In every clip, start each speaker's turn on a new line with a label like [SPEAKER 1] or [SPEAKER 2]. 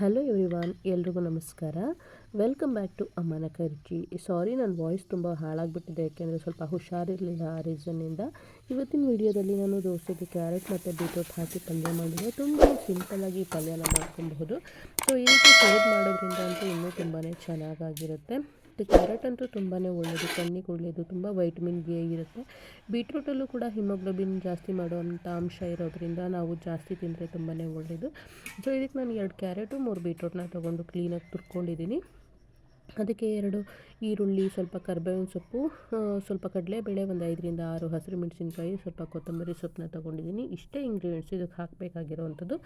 [SPEAKER 1] Hello everyone ಎಲ್ರಿಗೂ ನಮಸ್ಕಾರ. Welcome back to ಅಮ್ಮನ ಕರ್ಜಿ ಸಾರಿ ನನ್ನ ವಾಯ್ಸ್ ತುಂಬ ಹಾಳಾಗಿಬಿಟ್ಟಿದೆ, ಯಾಕೆಂದರೆ ಸ್ವಲ್ಪ ಹುಷಾರಿರಲಿಲ್ಲ ಆ ರೀಸನ್ನಿಂದ ಇವತ್ತಿನ ವಿಡಿಯೋದಲ್ಲಿ ನಾನು ದೋಸೆಗೆ ಕ್ಯಾರೆಟ್ ಮತ್ತು ಬೀಟ್ರೋಟ್ ಹಾಕಿ ಪಲ್ಯ ಮಾಡಿದೆ ತುಂಬ ಸಿಂಪಲ್ಲಾಗಿ ಪಲ್ಯನ ಮಾಡ್ಕೊಬಹುದು. ಸೊ ಈ ರೀತಿ ಸೇವ್ ಮಾಡೋದ್ರಿಂದ ಅಂತೂ ಇನ್ನೂ ತುಂಬಾ ಚೆನ್ನಾಗಾಗಿರುತ್ತೆ. ಮತ್ತು ಕ್ಯಾರೆಟ್ ಅಂತೂ ತುಂಬಾ ಒಳ್ಳೆಯದು ಕಣ್ಣಿಗೆ ಒಳ್ಳೆಯದು ತುಂಬ ವೈಟಮಿನ್ ಬಿ ಇರುತ್ತೆ. ಬೀಟ್ರೂಟಲ್ಲೂ ಕೂಡ ಹಿಮೋಗ್ಲೋಬಿನ್ ಜಾಸ್ತಿ ಮಾಡುವಂಥ ಅಂಶ ಇರೋದ್ರಿಂದ ನಾವು ಜಾಸ್ತಿ ತಿಂದರೆ ತುಂಬಾ ಒಳ್ಳೆಯದು ಸೊ ಇದಕ್ಕೆ ನಾನು ಎರಡು ಕ್ಯಾರೆಟು, ಮೂರು ಬೀಟ್ರೂಟ್ನ ತೊಗೊಂಡು ಕ್ಲೀನಾಗಿ ತುರ್ಕೊಂಡಿದ್ದೀನಿ. ಅದಕ್ಕೆ ಎರಡು ಈರುಳ್ಳಿ, ಸ್ವಲ್ಪ ಕರ್ಬೇವಿನ ಸೊಪ್ಪು ಸ್ವಲ್ಪ ಕಡಲೆಬೇಳೆ, ಒಂದು ಐದರಿಂದ ಆರು ಹಸಿರು ಮೆಣಸಿನ್ಕಾಯಿ, ಸ್ವಲ್ಪ ಕೊತ್ತಂಬರಿ ಸೊಪ್ಪನ್ನ ತೊಗೊಂಡಿದ್ದೀನಿ. ಇಷ್ಟೇ ಇಂಗ್ರೀಡಿಯೆಂಟ್ಸ್ ಇದಕ್ಕೆ ಹಾಕಬೇಕಾಗಿರೋವಂಥದ್ದು.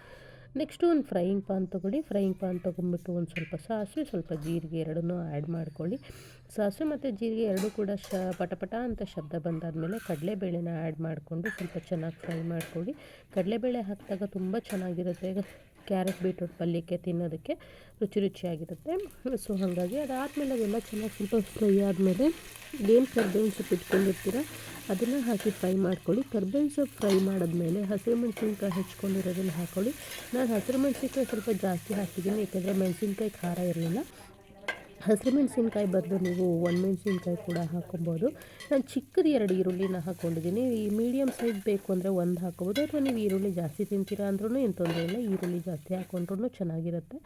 [SPEAKER 1] ನೆಕ್ಸ್ಟು ಒಂದು ಫ್ರೈಯಿಂಗ್ ಪಾನ್ ತೊಗೊಳ್ಳಿ. ಫ್ರೈಯಿಂಗ್ ಪಾನ್ ತೊಗೊಂಬಿಟ್ಟು ಒಂದು ಸ್ವಲ್ಪ ಸಾಸಿವೆ, ಸ್ವಲ್ಪ ಜೀರಿಗೆ ಎರಡನ್ನೂ ಆ್ಯಡ್ ಮಾಡ್ಕೊಳ್ಳಿ. ಸಾಸಿವೆ ಮತ್ತು ಜೀರಿಗೆ ಎರಡೂ ಕೂಡ ಶ, ಪಟಪಟ ಅಂತ ಶಬ್ದ ಬಂದಾದಮೇಲೆ ಕಡಲೆಬೇಳೆನ ಆ್ಯಡ್ ಮಾಡಿಕೊಂಡು ಸ್ವಲ್ಪ ಚೆನ್ನಾಗಿ ಫ್ರೈ ಮಾಡ್ಕೊಳ್ಳಿ. ಕಡಲೆಬೇಳೆ ಹಾಕಿದಾಗ ತುಂಬ ಚೆನ್ನಾಗಿರುತ್ತೆ. ಕ್ಯಾರೆಟ್ ಬೀಟ್ರೂಟ್ ಪಲ್ಯಕ್ಕೆ ತಿನ್ನೋದಕ್ಕೆ ರುಚಿ ರುಚಿಯಾಗಿರುತ್ತೆ. ಸೊ ಹಾಗಾಗಿ ಅದಾದಮೇಲೆ ಅದೆಲ್ಲ ಚೆನ್ನಾಗಿ ಸ್ವಲ್ಪ ಫ್ರೈ ಆದಮೇಲೆ ಏನು ಕರ್ಬೇವಿನ ಸೊಪ್ಪು ಇಟ್ಕೊಂಡಿರ್ತೀರ ಅದನ್ನು ಹಾಕಿ ಫ್ರೈ ಮಾಡ್ಕೊಳ್ಳಿ. ಕರ್ಬೇವಿನ ಸೊಪ್ಪು ಫ್ರೈ ಮಾಡಿದ್ಮೇಲೆ ಹಸಿರು ಮೆಣಸಿನ್ಕಾಯಿ ಹೆಚ್ಕೊಂಡಿರೋದನ್ನು ಹಾಕ್ಕೊಳ್ಳಿ ನಾನು ಹಸಿರು ಮೆಣಸಿನ್ಕಾಯಿ ಸ್ವಲ್ಪ ಜಾಸ್ತಿ ಹಾಕಿದ್ದೀನಿ ಏಕೆಂದರೆ ಮೆಣಸಿನ್ಕಾಯಿ ಖಾರ ಇರಲಿಲ್ಲ. ಹಸಿರು ಮೆಣಸಿನ್ಕಾಯಿ ಬದಲು ನೀವು ಮೆಣಸಿನ್ಕಾಯಿ ಕೂಡ ಹಾಕೊಬೋದು. ನಾನು ಚಿಕ್ಕದು ಎರಡು ಈರುಳ್ಳಿನ ಹಾಕ್ಕೊಂಡಿದ್ದೀನಿ ಈ ಮೀಡಿಯಮ್ ಸೈಜ್ ಬೇಕು ಅಂದರೆ ಒಂದು ಹಾಕೋಬೋದು. ಅಥವಾ ನೀವು ಈರುಳ್ಳಿ ಜಾಸ್ತಿ ತಿಂತೀರಾ ಅಂದ್ರೂ ಏನು ತೊಂದರೆ ಇಲ್ಲ. ಈರುಳ್ಳಿ ಜಾಸ್ತಿ ಹಾಕ್ಕೊಂಡ್ರೂ ಚೆನ್ನಾಗಿರುತ್ತೆ.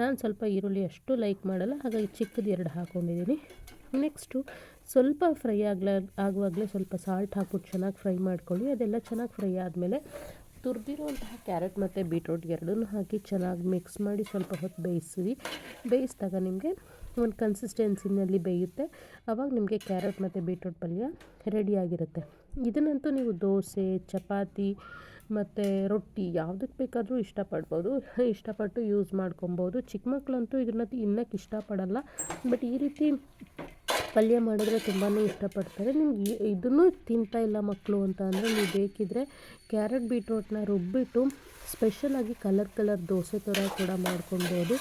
[SPEAKER 1] ನಾನು ಸ್ವಲ್ಪ ಈರುಳ್ಳಿ ಅಷ್ಟು ಲೈಕ್ ಮಾಡಲ್ಲ. ಹಾಗಾಗಿ ಚಿಕ್ಕದು ಎರಡು ಹಾಕ್ಕೊಂಡಿದ್ದೀನಿ ನೆಕ್ಸ್ಟು ಸ್ವಲ್ಪ ಫ್ರೈ ಆಗ್ಲ, ಆಗುವಾಗಲೇ ಸ್ವಲ್ಪ ಸಾಲ್ಟ್ ಹಾಕ್ಬಿಟ್ಟು ಚೆನ್ನಾಗಿ ಫ್ರೈ ಮಾಡ್ಕೊಳ್ಳಿ. ಅದೆಲ್ಲ ಚೆನ್ನಾಗಿ ಫ್ರೈ ಆದಮೇಲೆ ತುರಿದಿರುವಂತಹ ಕ್ಯಾರೆಟ್ ಮತ್ತು ಬೀಟ್ರೂಟ್ ಎರಡನ್ನೂ ಹಾಕಿ ಚೆನ್ನಾಗಿ ಮಿಕ್ಸ್ ಮಾಡಿ ಸ್ವಲ್ಪ ಹೊತ್ತು ಬೇಯಿಸಿ ಬೇಯಿಸಿದಾಗ ನಿಮಗೆ ಒಂದು ಕನ್ಸಿಸ್ಟೆನ್ಸಿನಲ್ಲಿ ಬೇಯುತ್ತೆ. ಆವಾಗ ನಿಮಗೆ ಕ್ಯಾರೆಟ್ ಮತ್ತು ಬೀಟ್ರೂಟ್ ಪಲ್ಯ ರೆಡಿಯಾಗಿರುತ್ತೆ ಇದನ್ನಂತೂ ನೀವು ದೋಸೆ, ಚಪಾತಿ ಮತ್ತು ರೊಟ್ಟಿ ಯಾವುದಕ್ಕೆ ಬೇಕಾದರೂ ಇಷ್ಟಪಡ್ಬೋದು. ಇಷ್ಟಪಟ್ಟು ಯೂಸ್ ಮಾಡ್ಕೊಬೋದು. ಚಿಕ್ಕ ಮಕ್ಕಳಂತೂ ಇದನ್ನ ತಿನ್ನೋಕ್ಕೆ ಇಷ್ಟಪಡಲ್ಲ. ಬಟ್ ಈ ರೀತಿ ಪಲ್ಯ ಮಾಡಿದ್ರೆ ತುಂಬಾ ಇಷ್ಟಪಡ್ತಾರೆ. ನಿಮ್ಗೆ ಇದನ್ನು ತಿಂತಾ ಇಲ್ಲ ಮಕ್ಕಳು ಅಂತ ಅಂದರೆ ನೀವು ಬೇಕಿದ್ದರೆ ಕ್ಯಾರೆಟ್ ಬೀಟ್ರೋಟ್ನ ರುಬ್ಬಿಟ್ಟು ಸ್ಪೆಷಲಾಗಿ ಕಲರ್ ಕಲರ್ ದೋಸೆ ಥರ ಕೂಡ ಮಾಡ್ಕೊಳ್ಬೋದು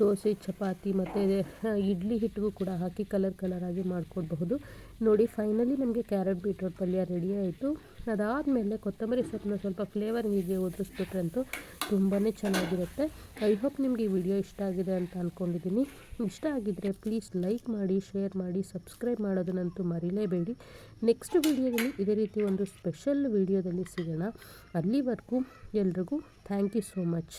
[SPEAKER 1] ದೋಸೆ, ಚಪಾತಿ ಮತ್ತು ಇಡ್ಲಿ ಹಿಟ್ಟಿಗೂ ಕೂಡ ಹಾಕಿ ಕಲರ್ ಕಲರಾಗಿ ಮಾಡ್ಕೊಡ್ಬಹುದು. ನೋಡಿ ಫೈನಲಿ ನಮಗೆ ಕ್ಯಾರೆಟ್ ಬೀಟ್ರೋಟ್ ಪಲ್ಯ ರೆಡಿ ಆಯಿತು. ಅದಾದಮೇಲೆ ಕೊತ್ತಂಬರಿ ಸೊಪ್ಪನ್ನ ಸ್ವಲ್ಪ ಫ್ಲೇವರ್ ಹೀಗೆ ಒದಗಿಸ್ಬಿಟ್ರಂತೂ ತುಂಬಾ ಚೆನ್ನಾಗಿರುತ್ತೆ. ಐ ಹೋಪ್ ನಿಮಗೆ ಈ ವಿಡಿಯೋ ಇಷ್ಟ ಆಗಿದೆ ಅಂತ ಅಂದ್ಕೊಂಡಿದ್ದೀನಿ ಇಷ್ಟ ಆಗಿದ್ದರೆ ಪ್ಲೀಸ್ ಲೈಕ್ ಮಾಡಿ ಶೇರ್ ಮಾಡಿ ಸಬ್ಸ್ಕ್ರೈಬ್ ಮಾಡೋದನ್ನಂತೂ ಮರಿಲೇಬೇಡಿ. ನೆಕ್ಸ್ಟ್ ವಿಡಿಯೋದಲ್ಲಿ ಇದೇ ರೀತಿ ಒಂದು ಸ್ಪೆಷಲ್ ವಿಡಿಯೋದಲ್ಲಿ ಸಿಗೋಣ. ಅಲ್ಲಿವರೆಗೂ ಎಲ್ರಿಗೂ ಥ್ಯಾಂಕ್ ಯು ಸೋ ಮಚ್